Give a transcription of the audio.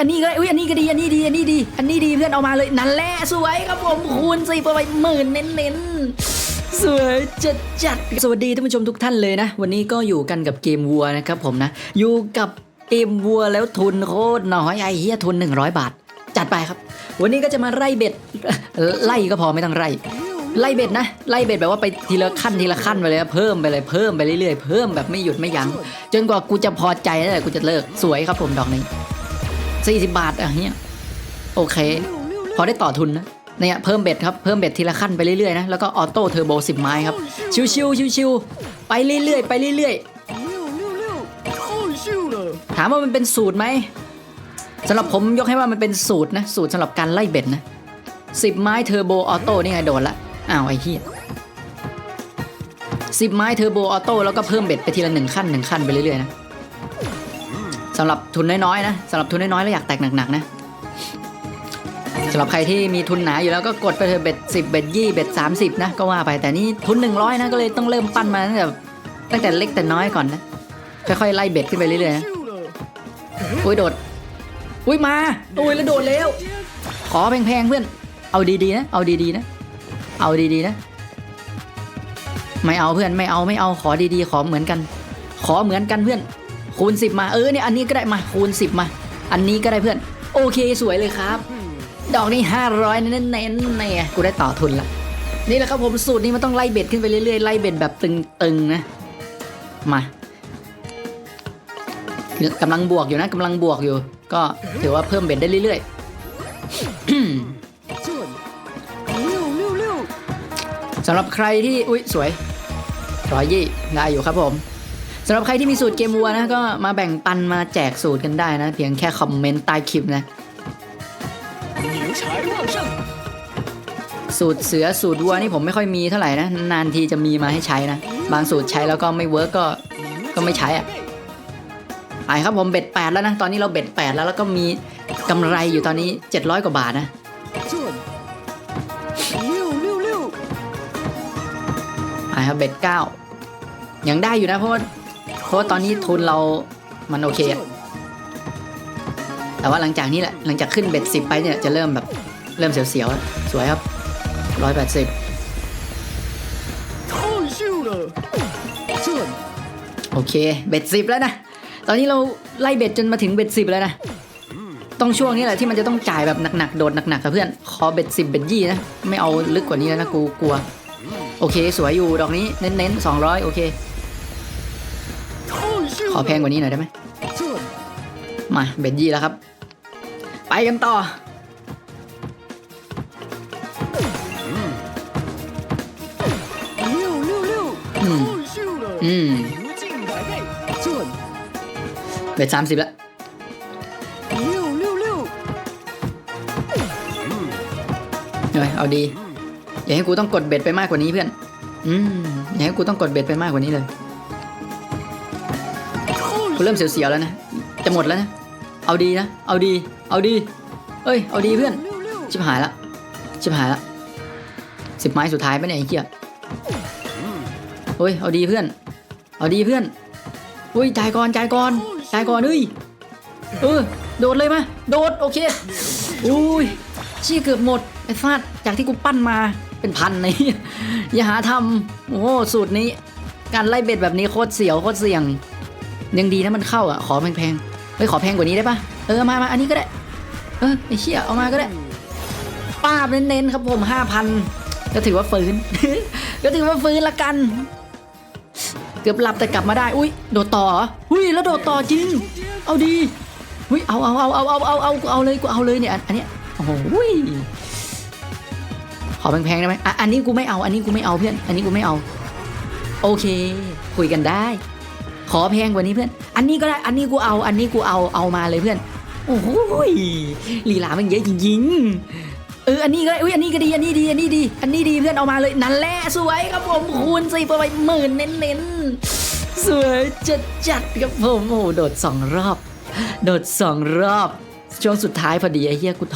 อันนี้ก็ได้อุ้ยอันนี้ก็ดีอันนี้ดีอันนี้ดี อันนี้ดีเพื่อนเอามาเลยนั่นแหละสวยครับผมคูณสิบไปหมื่นเน้นๆสวยจัดจัดสวัสดีท่านผู้ชมทุกท่านเลยนะ วันนี้ก็อยู่กันกับเกมวัวนะครับผมนะ อยู่กับเกมวัวแล้วทุนโคตรน้อยไอ้เหี้ยทุน 100 บาท จัดไปครับ วันนี้ก็จะมาไล่เบ็ด ไล่ก็พอไม่ต้องไล่ไล่เบ็ดนะ ไล่เบ็ดแบบว่าไปทีละขั้นทีละขั้นไปเลยเพิ่มไปเลยเพิ่มไปเรื่อยๆเพิ่มแบบไม่หยุดไม่ยั้งจนกว่ากูจะพอใจแล้วกูจะเลิกสวยครับผมดอกนี้ สี่สิบบาทอะเงี้ยโอเค พอได้ต่อทุนนะเนี่ยเพิ่มเบ็ดครับเพิ่มเบ็ดทีละขั้นไปเรื่อยๆนะแล้วก็ออโต้เทอร์โบสิบไม้ครับชิวๆชิวๆไปเรื่อยๆไปเรื่อยๆถามว่ามันเป็นสูตรไหมสำหรับผมยกให้ว่ามันเป็นสูตรนะสูตรสำหรับการไล่เบ็ดนะสิบไม้เทอร์โบออโต้นี่ไงโดนละอ้าวไอ้เหี้ยสิบไม้เทอร์โบออโต้แล้วก็เพิ่มเบ็ดไปทีละหนึ่งขั้นหนึ่งขั้นไปเรื่อยๆนะ สำหรับทุนน้อยๆนะสำหรับทุนน้อยๆแล้วอยากแตกหนักๆนะสำหรับใครที่มีทุนหนาอยู่แล้วก็กดไปเถอะเบ็ดสิบเบ็ดยี่เบ็ดสามสิบนะก็ว่าไปแต่นี่ทุนหนึ่งร้อยนะก็เลยต้องเริ่มปั้นมาตั้งแต่ตั้งแต่เล็กแต่น้อยก่อนนะค่อยๆไล่เบ็ดขึ้นไปเรื่อยๆนะ！อุ้ยโดดอุ้ยมาอุ้ยแล้วโดดแล้ว ขอแพงๆเพื่อน เอาดีๆนะ เอาดีๆนะ เอาดีๆนะ ไม่เอาเพื่อนไม่เอาไม่เอาขอดีๆ ขอเหมือนกัน ขอเหมือนกันเพื่อน คูณ 10 มาเออเนี่ยอันนี้ก็ได้มาคูณ 10 มา อันนี้ก็ได้เพื่อน โอเคสวยเลยครับ ดอกนี้ 500 เน้นๆเนี่ยกูได้ต่อทุนละนี่แหละครับผมสูตรนี้มันต้องไล่เบ็ดขึ้นไปเรื่อยๆไล่เบ็ดแบบตึงๆนะมากำลังบวกอยู่นะกำลังบวกอยู่ ก็ถือว่าเพิ่มเบ็ดได้เรื่อยๆสำหรับใครที่ อุ๊ย สวยร้อยยี่ได้อยู่ครับผม สำหรับใครที่มีสูตรเกมวัวนะก็มาแบ่งปันมาแจกสูตรกันได้นะ เพียงแค่คอมเมนต์ใต้คลิปนะ สูตรเสือสูตรวัวนี่ผมไม่ค่อยมีเท่าไหร่นะ นานทีจะมีมาให้ใช้นะ บางสูตรใช้แล้วก็ไม่เวิร์กก็ก็ไม่ใช้อะไปครับผมเบ็ด8แล้วนะ ตอนนี้เราเบ็ด8แล้วแล้วก็มีกำไรอยู่ตอนนี้ 700 กว่าบาทนะไปครับเบ็ด9ยังได้อยู่นะเพราะว่า เพราะตอนนี้ทุนเรามันโอเคแต่ว่าหลังจากนี้แหละหลังจากขึ้นเบ็ดสิบไปเนี่ยจะเริ่มแบบเริ่มเสียวๆสวยครับร้อยแปดสิบโอเคเบ็ดสิบแล้วนะ ตอนนี้เราไล่เบ็ดจนมาถึงเบ็ดสิบแล้วนะ ต้องช่วงนี้แหละที่มันจะต้องจ่ายแบบหนักๆโดดหนักๆกับเพื่อน ขอเบ็ดสิบเบ็ดยี่นะ ไม่เอาลึกกว่านี้แล้วนะกูกลัว โอเค สวยอยู่ดอกนี้เน้นๆสองร้อยโอเค ขอแพงกว่านี้หน่อยได้ไหมมาเบ็ดยี่แล้วครับ ไปกันต่อเบ็ดสามสิบแล้วเฮ้ยเอาดี อย่าให้กูต้องกดเบ็ดไปมากกว่านี้เพื่อน อืมอย่าให้กูต้องกดเบ็ดไปมากกว่านี้เลย กูเริ่มเสียวๆแล้วนะ จะหมดแล้วนะ เอาดีนะ เอาดี เอาดี เอ้ย เอาดีเพื่อน ชิบหายละ ชิบหายละสิบไม้สุดท้ายปะเนี่ยไอ้เหี้ยเฮ้ย เอาดีเพื่อน เอาดีเพื่อนอุ้ยจ่ายก่อนจ่ายก่อนจ่ายก่อนเฮ้ย เออ โดดเลยมา โดด โอเค อุ้ยชี้เกือบหมด ไอ้ฟาด จากที่กูปั้นมาเป็นพันในอย่าหาทำโอ้สูตรนี้ การไล่เบ็ดแบบนี้โคตรเสียวโคตรเสี่ยง ยังดีนะมันเข้าอะขอแพงๆเฮ้ยขอแพงกว่านี้ได้ปะเออมามาอันนี้ก็ได้ เออไอ้เชี่ยเอามาก็ได้ป้าบเน้นๆครับผมห้าพันก็ถือว่าฟื้น ก็ถือว่าฟื้นละกัน เกือบหลับแต่กลับมาได้ อุ้ยโดดต่ออุ้ยแล้วโดดต่อจริง เอาดีอุ้ยเอาเอาเอาเอาเอาเอาเอาเอาเลยกูเอาเลยเนี่ยอันนี้โอ้โหขอแพงๆได้ไหมอะอันนี้กูไม่เอา อันนี้กูไม่เอาเพื่อน อันนี้กูไม่เอา โอเค คุยกันได้ ขอแพงกว่านี้เพื่อน อันนี้ก็ได้ อันนี้กูเอา อันนี้กูเอา เอามาเลยเพื่อน โอ้โหยลีลามันเยอะจริงๆ เออ อันนี้ก็ได้อุ้ย อันนี้ก็ดี อันนี้ดี อันนี้ดี อันนี้ดีเพื่อนเอามาเลย นั่นแหละสวยครับผมคูณสิไปหมื่นเน้นๆ สวยจัดจัดๆครับผม โอ้โห โดดสองรอบ โดดสองรอบ ช่วงสุดท้ายพอดีไอ้เหี้ยกูท้อ